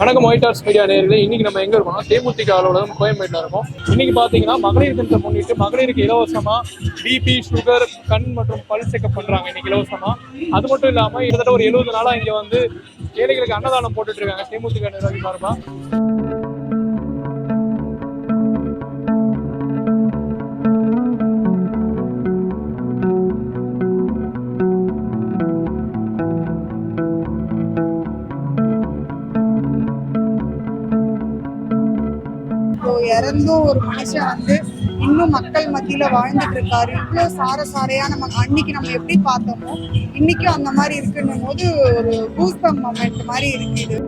வணக்கம் white hours media நேர்களே இன்னைக்கு நம்ம எங்க இருக்கோம்னா தேமுதிக அலுவலகம் கோயம்பேட்டில் இருக்கோம். இன்னைக்கு பாத்தீங்கன்னா மகளிர் தினத்தை முன்னிட்டு மகளிருக்கு இலவசமா பிபி சுகர் கண் மற்றும் பல் செக்அப் பண்றாங்க இன்னைக்கு இலவசமா. அது மட்டும் இல்லாம கிட்டத்தட்ட ஒரு எழுபது நாளா இங்க வந்து ஏழைகளுக்கு அன்னதானம் போட்டுட்டு இருக்காங்க தேமுதிக நிர்வாகி சார்பா. இறந்தும் ஒரு மனுஷன் வந்து இன்னும் மக்கள் மத்தியில வாழ்ந்துட்டு இருக்காரு. இவ்வளோ சார சாரையான நம்ம அன்னைக்கு நம்ம எப்படி பார்த்தோமோ இன்னைக்கும் அந்த மாதிரி இருக்குன்னும் போது ஒரு கூஸ்பம் மொமெண்ட் மாதிரி இருக்குது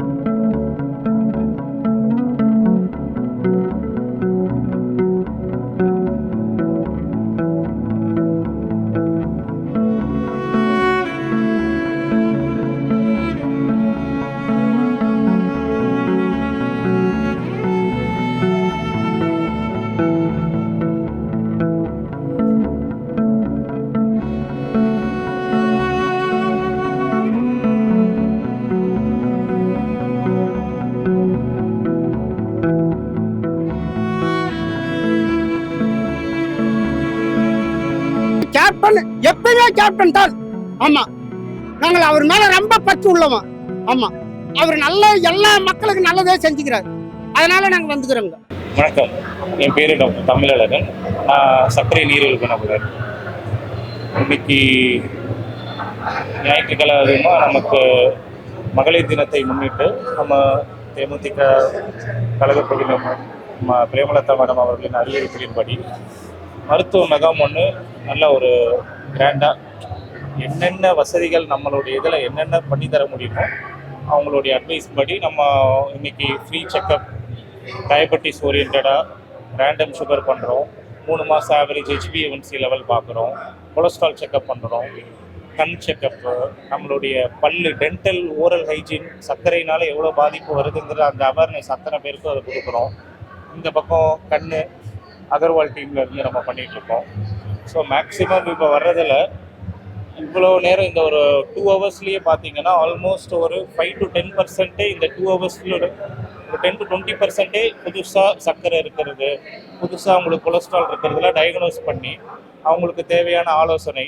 கேப்டன் எப்பவே கேப்டன் தான். ஆமா. நாங்கள் அவர் மேல ரொம்ப பற்று உள்ளவன். ஆமா. அவர் நல்ல எல்லா மக்களுக்கு நல்லதே செஞ்சுக்கிறார். அதனால நாங்க வந்துக்கிறோங்க. வணக்கம். என் பேர் டாக்டர் தமிழழகன். நான் சர்க்கரை நீரில் நிபுணர் இன்னைக்கு ஞாயிற்றுக்கிழமை நமக்கு மகளிர் தினத்தை முன்னிட்டு நம்ம தேமுதிக கழகப்பகுதி நம்ம பிரேமலதா மேடம் அவர்களின் அறிவுறுத்தலின்படி மருத்துவ முகாம் ஒன்று நல்ல ஒரு கிராண்டாக என்னென்ன வசதிகள் நம்மளுடைய இதில் என்னென்ன பண்ணி தர முடியுமோ அவங்களுடைய அட்வைஸ் படி நம்ம இன்னைக்கு ஃப்ரீ செக்கப் டயபெட்டிஸ் ஓரியன்டாக ரேண்டம் சுகர் பண்ணுறோம் மூணு மாதம் ஆவரேஜ் ஹெச்பிஎன்சி லெவல் பார்க்குறோம் கொலஸ்ட்ரால் செக்கப் பண்ணுறோம் கண் செக்கப்பு நம்மளுடைய பல்லு டென்டல் ஓரல் ஹைஜீன் சர்க்கரையினால் எவ்வளோ பாதிப்பு வருதுங்கிற அந்த அவேர்னஸ் அத்தனை பேருக்கும் அதை கொடுக்குறோம். இந்த பக்கம் கண் அகர்வால் டீம்ல இருந்து நம்ம பண்ணிட்டு இருக்கோம். ஸோ மேக்ஸிமம் இப்போ வர்றதில் இவ்வளோ நேரம் இந்த ஒரு டூ ஹவர்ஸ்லேயே பார்த்தீங்கன்னா ஆல்மோஸ்ட் ஒரு ஃபைவ் டு டென் பர்சன்ட்டே இந்த டூ ஹவர்ஸ்ல ஒரு டென் டு டுவெண்ட்டி பர்சன்டே புதுசாக சர்க்கரை இருக்கிறது புதுசாக அவங்களுக்கு கொலஸ்ட்ரால் இருக்கிறதுல டயக்னோஸ் பண்ணி அவங்களுக்கு தேவையான ஆலோசனை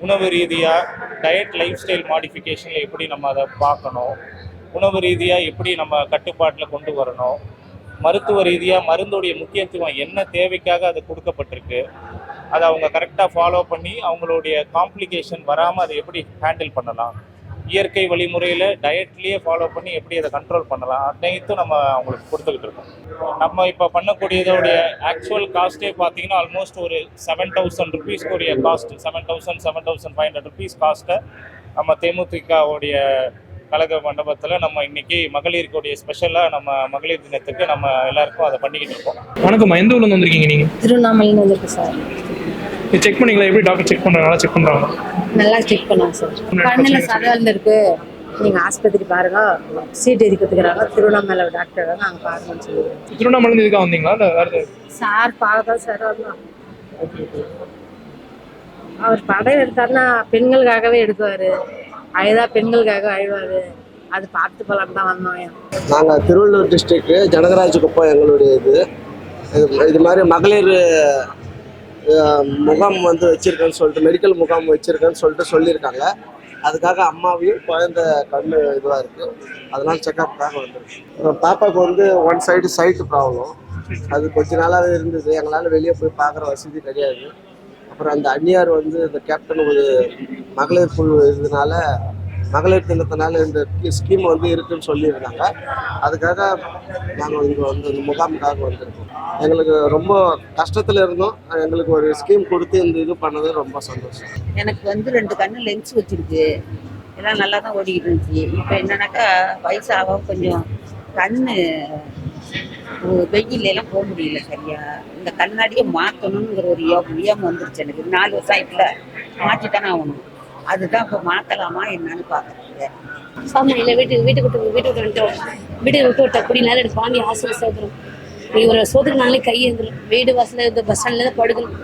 உணவு ரீதியாக டயட் லைஃப் ஸ்டைல் மாடிஃபிகேஷனில் எப்படி நம்ம அதை பார்க்கணும் உணவு ரீதியாக எப்படி நம்ம கட்டுப்பாட்டில் கொண்டு வரணும் மருத்துவ ரீதியாக மருந்துடைய முக்கியத்துவம் என்ன தேவைக்காக அது கொடுக்கப்பட்டிருக்கு அதை அவங்க கரெக்டாக ஃபாலோ பண்ணி அவங்களுடைய காம்ப்ளிகேஷன் வராமல் அதை எப்படி ஹேண்டில் பண்ணலாம்? இயற்கை வழிமுறையில் டயட்லேயே ஃபாலோ பண்ணி எப்படி அதை கண்ட்ரோல் பண்ணலாம்? அனைத்தும் நம்ம அவங்களுக்கு கொடுத்துக்கிட்டு இருக்கோம். நம்ம இப்போ பண்ணக்கூடியதோடைய ஆக்சுவல் காஸ்ட்டே பார்த்தீங்கன்னா ஆல்மோஸ்ட் ஒரு seven thousand ருபீஸ்க்குரிய cost seven thousand seven thousand five hundred rupees காஸ்ட்டை நம்ம தேமுதிகவுடைய கழக மண்டபத்தில் நம்ம இன்னைக்கு மகளிருக்குடைய ஸ்பெஷலாக நம்ம மகளிர் தினத்துக்கு நம்ம எல்லாருக்கும் அதை பண்ணிக்கிட்டு இருக்கோம். வணக்கம்மா எந்த ஊர்ல வந்திருக்கீங்க நீங்க? திருவண்ணாமலைன்னு வந்திருக்கு சார். செக் பண்ணீங்களா எப்படி டாக்டர் செக் பண்றாங்க? நல்லா செக் பண்றாங்க நல்லா செக் பண்ணாங்க சார் கண்ணில் சதவல் இருக்கு நீங்கள் ஆஸ்பத்திரி பாருங்க. சீட் எதுக்கிறதுக்குறாங்க திருவண்ணாமலை டாக்டர் நாங்கள் பாருங்கன்னு சொல்லிடுறோம் திருவண்ணாமலை இதுக்காக வந்தீங்களா? இல்ல வேற? சார் பார்க்க தான் சார் வந்தோம் அவர் படம் எடுத்தாருன்னா பெண்களுக்காகவே எடுக்குவார். அழுதா பெண்களுக்காக அழுவார். அது பார்த்து போலான்னு தான் வந்தோம் நாங்கள் திருவள்ளூர் டிஸ்ட்ரிக்ட் ஜனகராஜ் குப்பம் எங்களுடைய இது இது இது மாதிரி மகளிர் முகாம் வந்து வச்சுருக்கேன்னு சொல்லிட்டு மெடிக்கல் முகாம் வச்சுருக்கேன்னு சொல்லிட்டு சொல்லியிருக்காங்க. அதுக்காக அம்மாவையும் குழந்த கண் இதுவாக இருக்குது அதனால செக்கப்புக்காக வந்துருக்கு பாப்பாவுக்கு வந்து ஒன் சைடு சைட்டு ப்ராப்ளம் அது கொஞ்ச நாளாகவே இருந்தது. எங்களால் வெளியே போய் பார்க்குற வசதி கிடையாது. அப்புறம் அந்த அந்நியார் வந்து இந்த கேப்டன் ஒரு மகளிர் குழு இதனால மகளிர் தினத்தினால இந்த ஸ்கீம் வந்து இருக்குன்னு சொல்லியிருந்தாங்க அதுக்காக நாங்கள் இங்கே வந்து இந்த முகாமுக்காக வந்திருக்கோம். எங்களுக்கு ரொம்ப கஷ்டத்தில் இருந்தோம். எங்களுக்கு ஒரு ஸ்கீம் கொடுத்து இந்த இது பண்ணது ரொம்ப சந்தோஷம். எனக்கு வந்து ரெண்டு கண்ணு லென்ஸ் வச்சிருக்கு. எல்லாம் நல்லா தான் ஓடிக்கிட்டு இருந்துச்சு. இப்போ என்னன்னாக்கா வயசாக கொஞ்சம் கண்ணு வெயிலெல்லாம் போக முடியல சரியா? இந்த கண்ணாடியை மாற்றணுங்கிற ஒரு யோகம் யோகம் வந்துருச்சு எனக்கு. நாலு வருஷம் ஆயிட்டுல. மாற்றித்தானே ஆகணும். அதுதான் இப்போ மாற்றலாமா என்னன்னு பார்க்குறேன் சாமி இல்லை வீட்டுக்கு வீட்டுக்கு விட்டு வீட்டுக்கு விட்டு வந்துட்டோம். விட்டு விட்ட குடி நேரம் எனக்கு வாங்கி ஹாஸ்டல் நீ ஒரு சோத்துக்குனாலே கை எந்திரும் வீடு வாசலில் இருந்த பஸ் ஸ்டாண்டில் தான் படுக்கணும்.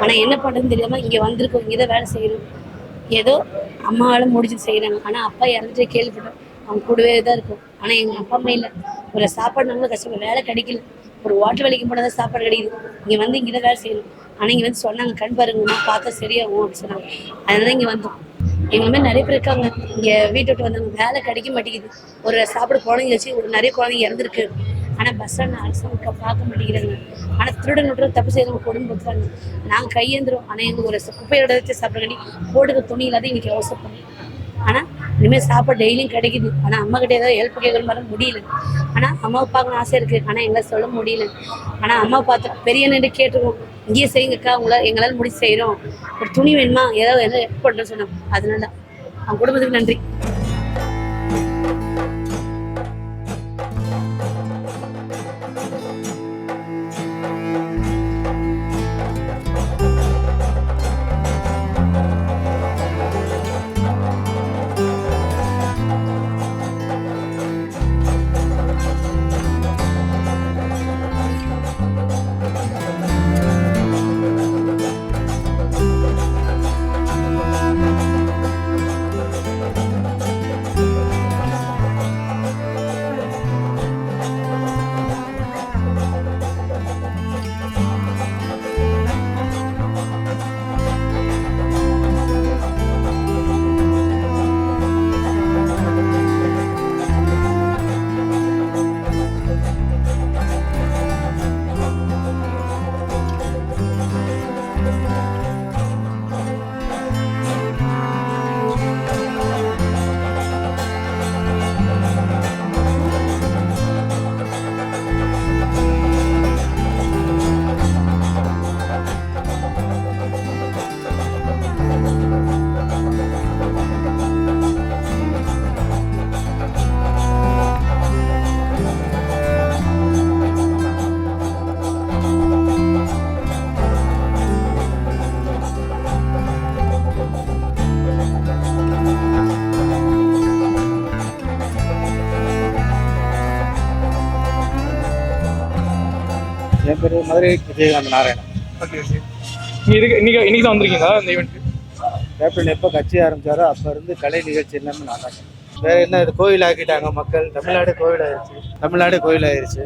ஆனால் என்ன பண்ணுறதுன்னு தெரியாமல் இங்கே வந்திருக்கோம். இங்கே தான் வேலை செய்யணும். ஏதோ அம்மாவால் முடிச்சு செய்கிறாங்க ஆனால் அப்பா இறந்துட்டு கேள்விப்பட்டோம். அவங்க கூடவே தான் இருக்கும். ஆனால் எங்கள் அப்பா அம்மா இல்லை. ஒரு சாப்பாடு நம்மளும் கஷ்டம் வேலை கிடைக்கல. ஒரு வாட்டர் வேலைக்கு போனால் தான் சாப்பாடு கிடைக்குது. இங்கே வந்து இங்கே தான் வேலை செய்யணும். ஆனால் இங்கே வந்து சொன்னாங்க கண் பாருங்கம்மா பார்த்தா சரியாகும் அப்படின்னு சொன்னாங்க. அதனால இங்கே வந்தோம். எங்களை மாதிரி நிறைய பேர் இருக்காங்க. இங்கே வீட்டை விட்டு வந்தாங்க வேலை கிடைக்க மாட்டேங்குது. ஒரு சாப்பிட குழந்தைங்க வச்சு ஒரு நிறைய குழந்தைங்க இறந்துருக்கு. ஆனால் பஸ் ஸ்டாண்ட் அரசாங்கம் பார்க்க மாட்டேங்கிறாங்க. ஆனால் திருடன் விட்டுற தப்பு செய்யறவங்க கொடுமை பத்துறாங்க நாங்கள் கையேந்துரும். ஆனால் எங்களுக்கு ஒரு குப்பையோட வச்சு சாப்பிட்றக்காண்டி போடுற துணி இல்லாத இன்னைக்கு அவசரப்படும் ஆனால் இனிமேல் சாப்பாடு டெய்லியும் கிடைக்குது. ஆனால் அம்மா கிட்ட ஏதாவது ஹெல்ப் கேட்குற மாதிரி முடியல. ஆனால் அம்மாவை பார்க்கணும் ஆசை இருக்குது ஆனால் எங்களால் சொல்ல முடியல. ஆனால் அம்மா பார்த்து பெரிய நின்று கேட்டுருவோம் இங்கேயே செய்யுங்கக்கா உங்களால் எங்களால் முடிச்சு செய்கிறோம் ஒரு துணி வேணுமா? ஏதாவது என்ன ஹெல்ப் பண்ணுறேன்னு சொன்னோம் அதனால அவங்க குடும்பத்துக்கு நன்றி. பேர் மதுரை விஜயகாந்த் நாராயணன். Okay okay. நீ இதுக்கு இன்னைக்கு இன்னைக்கு தான் வந்திருக்கீங்களா இந்த ஈவெண்ட்டு கேப்டன் எப்போ கட்சி ஆரம்பிச்சாரோ அப்போ இருந்து கலை நிகழ்ச்சி எல்லாமே நான் தான் வேற என்ன இது கோயில் ஆக்கிட்டாங்க மக்கள். தமிழ்நாடு கோயில் ஆயிருச்சு. தமிழ்நாடு கோயில் ஆயிருச்சு.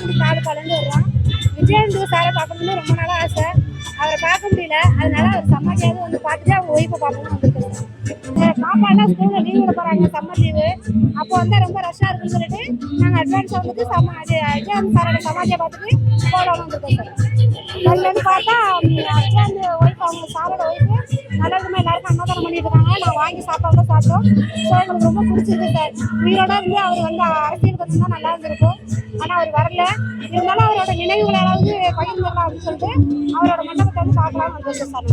அப்படி காடு கலந்து வருவோம் விஜயந்து சாரை பார்க்கணும்னு ரொம்ப நாளாக ஆசை. அவரை பார்க்க முடியல. அதனால அவர் சம்மதியாவது வந்து பார்த்துட்டு அவங்க ஒய்ஃபை பார்க்கணும்னு வந்திருக்கோம் பாப்பாலாம் ஸ்கூலில் லீவ் விட போகிறாங்க சம்மர் லீவு அப்போ வந்து ரொம்ப ரஷ்ஷாக இருக்குன்னு சொல்லிட்டு நாங்கள் அட்வான்ஸ் வந்துட்டு சம அது சாரோட சமாதியை பார்த்துட்டு போகலாம்னு வந்திருக்கோம் சார். அதுலேருந்து பார்த்தா ம், ஒய்ஃப் அவங்க சாரோட ஒய்ஃபு நல்ல விதமாக எல்லாருக்கும் அன்னதானம் பண்ணிட்டு இருக்காங்க. நான் வாங்கி சாப்பாடு சாப்பிட்டோம். ஸோ எங்களுக்கு ரொம்ப பிடிச்சிருக்கு சார். உயிரோட இருந்து அவர் வந்து அரசியல் கட்சி தான் நல்லா இருந்திருக்கும். அவர் வரல. இருந்தாலும் அவரோட நினைவுகளாவது பகிர்ந்துடலாம் அப்படின்னு சொல்லிட்டு அவரோட மண்டபத்தை வந்து பார்க்கலாம்னு வந்திருக்கோம் சார்.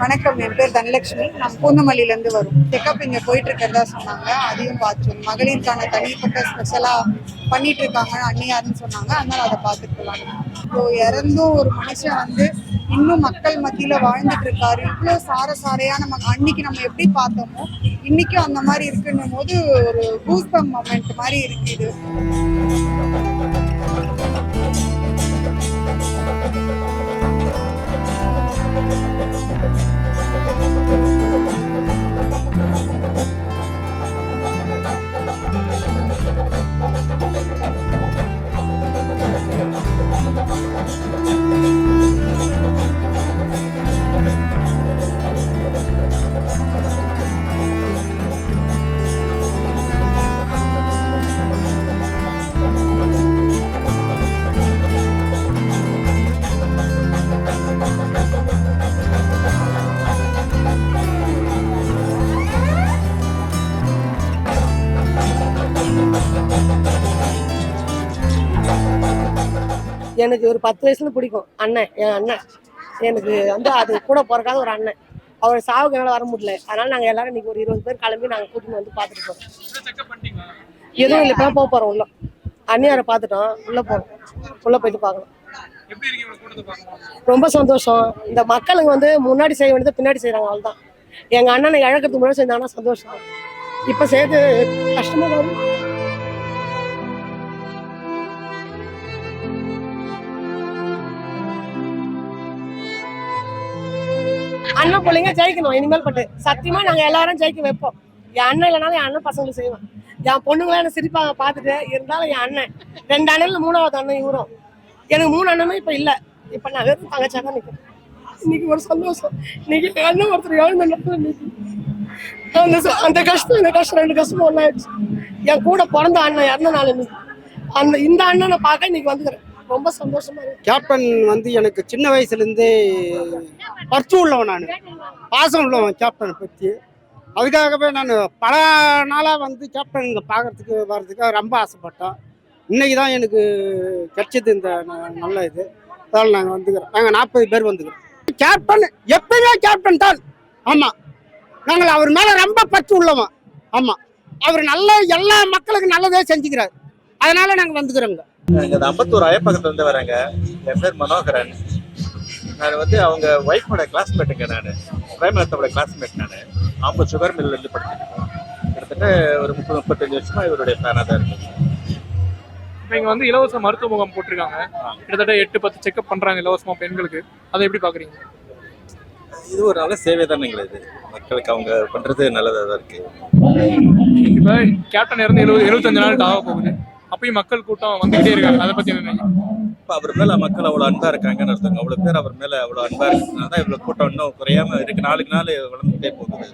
வணக்கம். என் பேர் தனலட்சுமி. நான் பூந்தமல்லியிலேருந்து வரும். செக்கப் இங்கே போயிட்டு இருக்கிறதா சொன்னாங்க. அதையும் பார்த்தோம் மகளிருக்கான தனிப்பட்ட ஸ்பெஷலாக பண்ணிட்டு இருக்காங்க அன்னியாருன்னு சொன்னாங்க. அதனால அதை பார்த்துட்டு போகலாம் இப்போ இறந்தும் ஒரு மனுஷன் வந்து இன்னும் மக்கள் மத்தியில வாழ்ந்துட்டு இருக்காரு. இவ்வளோ சார சாரையான நம்ம அன்னைக்கு நம்ம எப்படி பார்த்தோமோ இன்னைக்கும் அந்த மாதிரி இருக்குன்னும் போது ஒரு கூஸ்பம் மொமெண்ட் மாதிரி இருக்குது எனக்கு ஒரு பத்து வயசுல பிடிக்கும். அண்ணன் என் அண்ணன். எனக்கு வந்து அது கூட பிறக்காத ஒரு அண்ணன். அவர் சாவுக்கு என்னால் வர முடியல. அதனால நாங்கள் எல்லாரும் இன்னைக்கு ஒரு இருபது பேர் கிளம்பி நாங்கள் கூட்டிட்டு வந்து பார்த்துட்டு போகிறோம் எதுவும் இல்லை இப்போ போக போகிறோம் உள்ள. அண்ணியாரை பார்த்துட்டோம். உள்ளே போகிறோம் உள்ளே போயிட்டு பார்க்கணும்? ரொம்ப சந்தோஷம். இந்த மக்களுங்க வந்து முன்னாடி செய்ய வேண்டியது பின்னாடி செய்கிறாங்க அவ்வளோதான் எங்கள் அண்ணனை இழக்கிறதுக்கு முன்னாடி செஞ்சாங்கன்னா சந்தோஷம். இப்போ செய்யறது கஷ்டமாக தான் பிள்ளைங்க ஜெயிக்கணும். இனிமேல் பட்டு. சத்தியமா நாங்க எல்லாரும் ஜெயிக்க வைப்போம். என் அண்ணன் இல்லைனாலும் என் அண்ணன் பசங்களுக்கு செய்வேன். என் பொண்ணுங்களாம் என்ன சிரிப்பாங்க பார்த்துட்டு இருந்தாலும் என் அண்ணன். ரெண்டு அண்ணன்ல மூணாவது அண்ணன் இவரும். எனக்கு மூணு அண்ணனும் இப்ப இல்லை. இப்ப நான் வெறும் தங்கச்சா தான் நிற்கிறேன் இன்னைக்கு ஒரு சந்தோஷம். இன்னைக்கு அண்ணன் ஒருத்தர் எழுந்த நேரத்துல இன்னைக்கு அந்த அந்த கஷ்டம் இந்த கஷ்டம் ரெண்டு கஷ்டமும் ஒன்றாயிடுச்சு என் கூட பிறந்த அண்ணன் இறந்த நாள் இன்னைக்கு. அந்த இந்த அண்ணனை பார்க்க இன்னைக்கு வந்துக்கிறேன். ரொம்ப சந்தோஷமா இருக்கு. கேப்டன் வந்து எனக்கு சின்ன வயசுலேருந்தே பற்று உள்ளவன் நான். பாசம் உள்ளவன் கேப்டனை பற்றி அதுக்காகவே நான் பல நாளாக வந்து கேப்டன் இங்கே பார்க்கறதுக்கு வர்றதுக்கு ரொம்ப ஆசைப்பட்டோம். இன்னைக்கு தான் எனக்கு கிடைச்சது இந்த ந- நல்ல இது. அதனால் நாங்கள் வந்துக்கிறோம். நாங்கள் நாற்பது பேர் வந்துக்கிறோம். கேப்டன் எப்பயுமே கேப்டன் தான். ஆமாம் நாங்கள் அவர் மேலே ரொம்ப பற்று உள்ளவன். ஆமாம் அவர் நல்ல எல்லா மக்களுக்கு நல்லதே செஞ்சுக்கிறார். அதனால் நாங்கள் வந்துக்கிறோங்க இங்க. அம்பத்தூர் அயப்பக்கத்துலேருந்து வரேங்க என் பேர் மனோகரன். நான் வந்து அவங்க ஒய்ஃபோட கிளாஸ்மேட்டுங்க நான். பிரேமலத்தாவோட கிளாஸ்மேட் நான். ஆம்பூர் சுகர் மில்ல இருந்து படிச்சிருக்கேன் கிட்டத்தட்ட ஒரு முப்பது முப்பத்தஞ்சு வருஷமா இவருடைய ஃபேனாக தான் இருக்கு இப்ப இங்க வந்து இலவச மருத்துவ முகாம் போட்டிருக்காங்க. கிட்டத்தட்ட எட்டு பத்து செக்அப் பண்றாங்க இலவசமா பெண்களுக்கு. அதை எப்படி பாக்குறீங்க? இது ஒரு நல்ல சேவை தானுங்களே இது. மக்களுக்கு அவங்க பண்றது நல்லதாக தான் இருக்கு. இப்ப கேப்டன் இறந்து எழுபது எழுபத்தஞ்சு நாளுக்கு ஆக போகுது அப்பயும் மக்கள் கூட்டம் வந்துகிட்டே இருக்காங்க. அதை பத்தி என்ன அப்போ அவர் மேல மக்கள் அவ்வளோ அன்பா இருக்காங்கன்னு அர்த்தம். அவ்வளோ பேர் அவர் மேல அவ்வளோ அன்பா இருக்கிறதுனால தான் இவ்வளோ கூட்டம் இன்னும் குறையாம இருக்கு. நாளுக்கு நாள் வளர்ந்துட்டே போகுது.